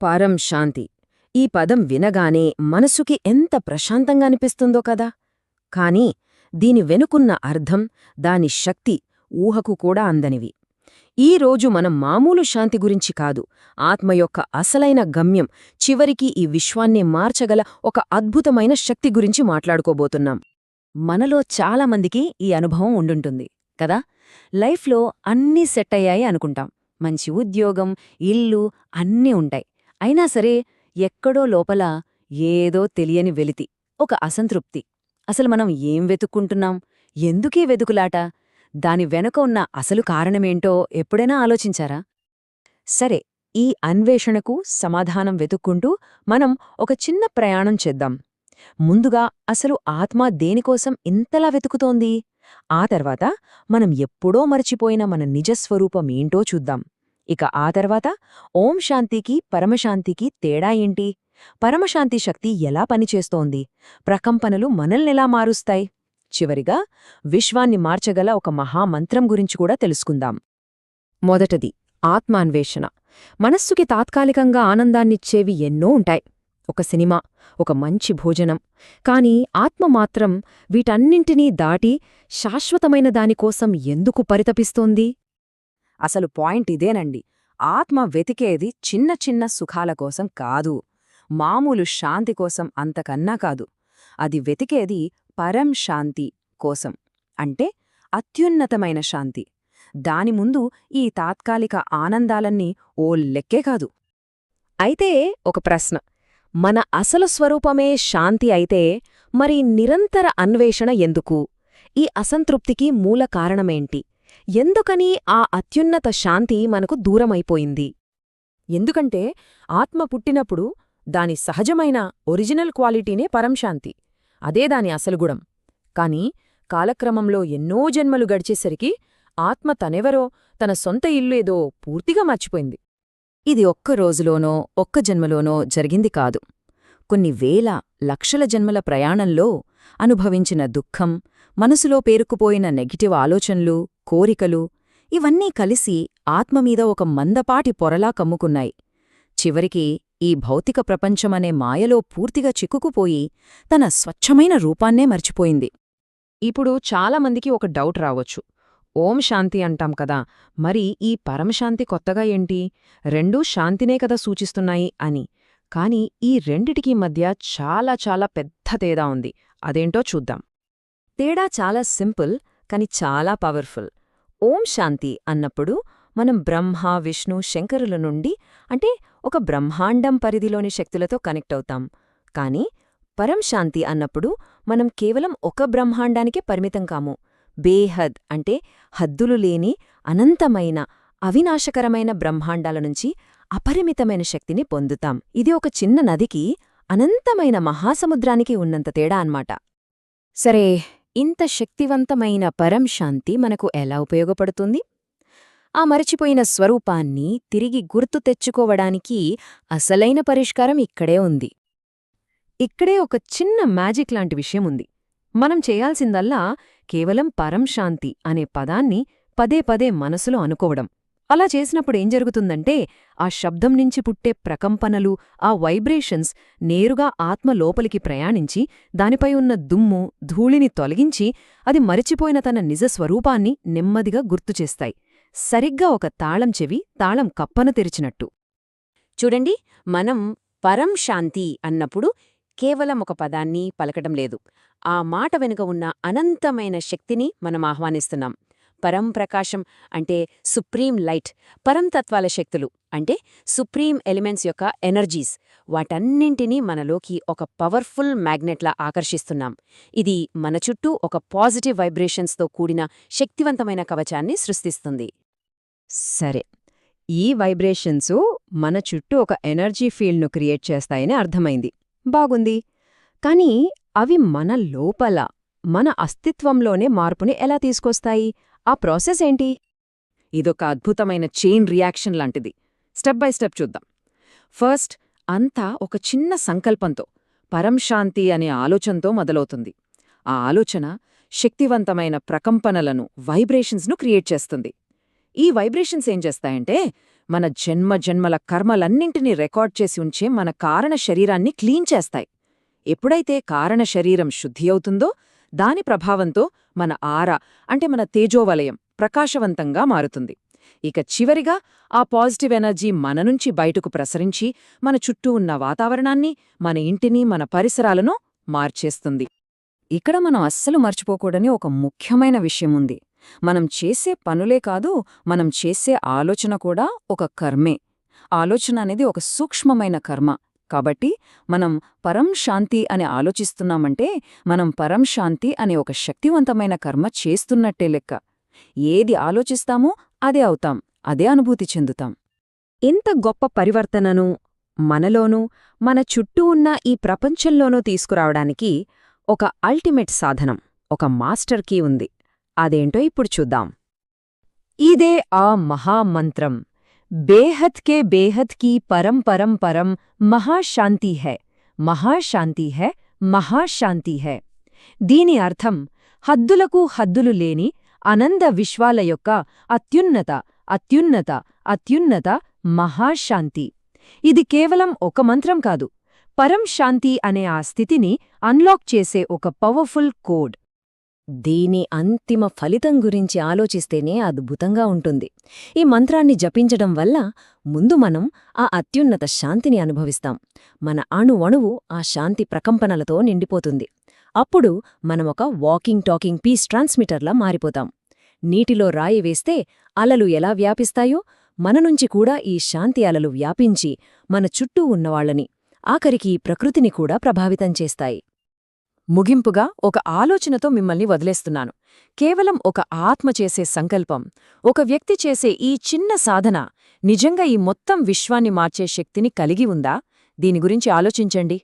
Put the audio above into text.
పరం శాంతి. ఈ పదం వినగానే మనసుకి ఎంత ప్రశాంతంగా అనిపిస్తుందో కదా! కాని దీని వెనుకున్న అర్థం దాని శక్తి ఊహకు కూడా అందనివి. ఈ రోజు మనం మామూలు శాంతి గురించి కాదు ఆత్మ యొక్క అసలైన గమ్యం చివరికి ఈ విశ్వాన్నే మార్చగల ఒక అద్భుతమైన శక్తి గురించి మాట్లాడుకోబోతున్నాం. మనలో చాలామందికి ఈ అనుభవం ఉండుంటుంది కదా? లైఫ్లో అన్నీ సెట్ అయ్యాయి అనుకుంటాం. మంచి ఉద్యోగం ఇల్లు అన్నీ ఉంటాయి. అయినా సరే ఎక్కడో లోపల ఏదో తెలియని వెలితి ఒక అసంతృప్తి. అసలు మనం ఏం వెతుక్కుంటున్నాం? ఎందుకీ వెతుకులాట? దాని వెనుక ఉన్న అసలు కారణమేంటో ఎప్పుడైనా ఆలోచించారా? సరే ఈ అన్వేషణకు సమాధానం వెతుక్కుంటూ మనం ఒక చిన్న ప్రయాణం చేద్దాం. ముందుగా అసలు ఆత్మ దేనికోసం ఇంతలా వెతుకుతోంది? ఆ తర్వాత మనం ఎప్పుడో మరచిపోయిన మన నిజస్వరూపమేంటో చూద్దాం. ఇక ఆ తర్వాత ఓం శాంతికి పరమశాంతికి తేడా ఏంటి? పరమశాంతి శక్తి ఎలా పనిచేస్తోంది? ప్రకంపనలు మనల్నెలా మారుస్తాయి? చివరిగా విశ్వాన్ని మార్చగల ఒక మహామంత్రం గురించి కూడా తెలుసుకుందాం. మొదటది ఆత్మాన్వేషణ. మనస్సుకి తాత్కాలికంగా ఆనందాన్నిచ్చేవి ఎన్నో ఉంటాయి. ఒక సినిమా ఒక మంచి భోజనం. కాని ఆత్మ మాత్రం వీటన్నింటినీ దాటి శాశ్వతమైన దానికోసం ఎందుకు పరితపిస్తోంది? అసలు పాయింట్ ఇదేనండి. ఆత్మ వెతికేది చిన్న చిన్న సుఖాల కోసం కాదు. మామూలు శాంతి కోసం అంతకన్నా కాదు. అది వెతికేది పరం శాంతి కోసం. అంటే అత్యున్నతమైన శాంతి. దాని ముందు ఈ తాత్కాలిక ఆనందాలన్నీ ఓ లెక్కే కాదు. అయితే ఒక ప్రశ్న. మన అసలు స్వరూపమే శాంతి అయితే మరి నిరంతర అన్వేషణ ఎందుకు? ఈ అసంతృప్తికి మూల కారణమేంటి? ఎందుకని ఆ అత్యున్నత శాంతి మనకు దూరమైపోయింది? ఎందుకంటే ఆత్మ పుట్టినప్పుడు దాని సహజమైన ఒరిజినల్ క్వాలిటీనే పరంశాంతి అదే దాని అసలుగుణం కాని కాలక్రమంలో ఎన్నో జన్మలు గడిచేసరికి ఆత్మ తనెవరో తన సొంత ఇల్లు ఏదో పూర్తిగా మర్చిపోయింది. ఇది ఒక్క రోజులోనో ఒక్క జన్మలోనో జరిగింది కాదు. కొన్ని వేల లక్షల జన్మల ప్రయాణంలో అనుభవించిన దుఃఖం మనసులో పేరుకుపోయిన నెగిటివ్ ఆలోచనలు కోరికలు ఇవన్నీ కలిసి ఆత్మమీద ఒక మందపాటి పొరలా కమ్ముకున్నాయి. చివరికి ఈ భౌతిక ప్రపంచమనే మాయలో పూర్తిగా చిక్కుకుపోయి తన స్వచ్ఛమైన రూపాన్నే మర్చిపోయింది. ఇప్పుడు చాలామందికి ఒక డౌట్ రావచ్చు. ఓం శాంతి అంటాం కదా మరి ఈ పరమశాంతి కొత్తగా ఏంటి? రెండూ శాంతినే కదా సూచిస్తున్నాయి అని. కాని ఈ రెండిటికీ మధ్య చాలా చాలా పెద్ద తేడా ఉంది. అదేంటో చూద్దాం. తేడా చాలా సింపుల్ కాని చాలా పవర్ఫుల్. ఓం శాంతి అన్నప్పుడు మనం బ్రహ్మ విష్ణు శంకరుల నుండి అంటే ఒక బ్రహ్మాండం పరిధిలోని శక్తులతో కనెక్ట్ అవుతాం. కాని పరం శాంతి అన్నప్పుడు మనం కేవలం ఒక బ్రహ్మాండానికే పరిమితం కాము. బేహద్ అంటే హద్దులు లేని అనంతమైన అవినాశకరమైన బ్రహ్మాండాల నుంచి అపరిమితమైన శక్తిని పొందుతాం. ఇది ఒక చిన్న నదికి అనంతమైన మహాసముద్రానికి ఉన్నంత తేడా అన్మాట సరే ఇంత శక్తివంతమైన పరం శాంతి మనకు ఎలా ఉపయోగపడుతుంది? ఆ మరచిపోయిన స్వరూపాన్ని తిరిగి గుర్తు తెచ్చుకోవడానికి అసలైన పరిష్కారం ఇక్కడే ఉంది. ఇక్కడే ఒక చిన్న మ్యాజిక్ లాంటి విషయం ఉంది. మనం చేయాల్సిందల్లా కేవలం పరం శాంతి అనే పదాన్ని పదే పదే మనసులో అనుకోవడం. అలా చేసినప్పుడు ఏం జరుగుతుందంటే ఆ శబ్దం నుంచి పుట్టే ప్రకంపనలు ఆ వైబ్రేషన్స్ నేరుగా ఆత్మ లోపలికి ప్రయాణించి దానిపై ఉన్న దుమ్ము ధూళిని తొలగించి అది మరిచిపోయిన తన నిజ స్వరూపాన్ని నెమ్మదిగా గుర్తుచేస్తాయి సరిగ్గా ఒక తాళం చెవి తాళం కప్పన తెరిచినట్టు. చూడండి మనం పరం శాంతి అన్నప్పుడు కేవలం ఒక పదాన్ని పలకటం లేదు. ఆ మాట వెనుక ఉన్న అనంతమైన శక్తిని మనం ఆహ్వానిస్తున్నాం. పరం ప్రకాశం అంటే సుప్రీం లైట్ పరం తత్వాల శక్తులు అంటే సుప్రీం ఎలిమెంట్స్ యొక్క ఎనర్జీస్. వాటన్నింటినీ మనలోకి ఒక పవర్ఫుల్ మ్యాగ్నెట్లా ఆకర్షిస్తున్నాం. ఇది మన చుట్టూ ఒక పాజిటివ్ వైబ్రేషన్స్తో కూడిన శక్తివంతమైన కవచాన్ని సృష్టిస్తుంది. సరే ఈ వైబ్రేషన్సు మన చుట్టూ ఒక ఎనర్జీ ఫీల్డ్ను క్రియేట్ చేస్తాయని అర్థమైంది. బాగుంది. కానీ అవి మన లోపల మన అస్తిత్వంలోనే మార్పుని ఎలా తీసుకొస్తాయి? ఆ ప్రాసెస్ ఏంటి? ఇదొక అద్భుతమైన చైన్ రియాక్షన్ లాంటిది. స్టెప్ బై స్టెప్ చూద్దాం. ఫస్ట్ అంతా ఒక చిన్న సంకల్పంతో పరంశాంతి అనే ఆలోచనతో మొదలవుతుంది. ఆ ఆలోచన శక్తివంతమైన ప్రకంపనలను వైబ్రేషన్స్ను క్రియేట్ చేస్తుంది. ఈ వైబ్రేషన్స్ ఏం చేస్తాయంటే మన జన్మ జన్మల కర్మలన్నింటినీ రికార్డ్ చేసి ఉంచే మన కారణ శరీరాన్ని క్లీన్ చేస్తాయి. ఎప్పుడైతే కారణ శరీరం శుద్ధి అవుతుందో దాని ప్రభావంతో మన ఆర అంటే మన తేజోవలయం ప్రకాశవంతంగా మారుతుంది. ఇక చివరిగా ఆ పాజిటివ్ ఎనర్జీ మన నుంచి బయటకు ప్రసరించి మన చుట్టూ ఉన్న వాతావరణాన్ని మన ఇంటిని మన పరిసరాలను మార్చేస్తుంది. ఇక్కడ మనం అస్సలు మర్చిపోకూడని ఒక ముఖ్యమైన విషయం ఉంది. మనం చేసే పనులే కాదు మనం చేసే ఆలోచన కూడా ఒక కర్మే. ఆలోచన అనేది ఒక సూక్ష్మమైన కర్మ. కాబట్టి మనం పరం శాంతి అని ఆలోచిస్తున్నామంటే మనం పరం శాంతి అనే ఒక శక్తివంతమైన కర్మ చేస్తున్నట్టే లెక్క. ఏది ఆలోచిస్తామో అదే అవుతాం అదే అనుభూతి చెందుతాం. ఇంత గొప్ప పరివర్తనను మనలోనూ మన చుట్టూ ఉన్న ఈ ప్రపంచంలోనూ తీసుకురావడానికి ఒక అల్టిమేట్ సాధనం ఒక మాస్టర్ కీ ఉంది. అదేంటో ఇప్పుడు చూద్దాం. ఇదే ఆ మహామంత్రం. బేహద్ కే బేహద్ కీ పరం పరం పరం మహాశాంతి హై మహాశాంతి హై మహాశాంతి హై దీని అర్థం హద్దులకు హద్దులు లేని అనంద విశ్వాల యొక్క అత్యున్నత అత్యున్నత అత్యున్నత మహాశాంతి ఇది కేవలం ఒక మంత్రం కాదు పరం శాంతి అనే ఆ స్థితిని అన్లాక్ చేసే ఒక పవర్ఫుల్ కోడ్ దీని అంతిమ ఫలితం గురించి ఆలోచిస్తేనే అద్భుతంగా ఉంటుంది. ఈ మంత్రాన్ని జపించడం వల్ల ముందు మనం ఆ అత్యున్నత శాంతిని అనుభవిస్తాం. మన అణువణువు ఆ శాంతి ప్రకంపనలతో నిండిపోతుంది. అప్పుడు మనమొక వాకింగ్ టాకింగ్ పీస్ ట్రాన్స్మిటర్లా మారిపోతాం. నీటిలో రాయి వేస్తే అలలు ఎలా వ్యాపిస్తాయో మన నుంచి కూడా ఈ శాంతి అలలు వ్యాపించి మన చుట్టూ ఉన్నవాళ్ళని ఆఖరికి ప్రకృతిని కూడా ప్రభావితం చేస్తాయి. ముగింపుగా ఒక ఆలోచనతో మిమ్మల్ని వదిలేస్తున్నాను. కేవలం ఒక ఆత్మ చేసే సంకల్పం ఒక వ్యక్తి చేసే ఈ చిన్న సాధన నిజంగా ఈ మొత్తం విశ్వాన్ని మార్చే శక్తిని కలిగి ఉందా? దీని గురించి ఆలోచించండి.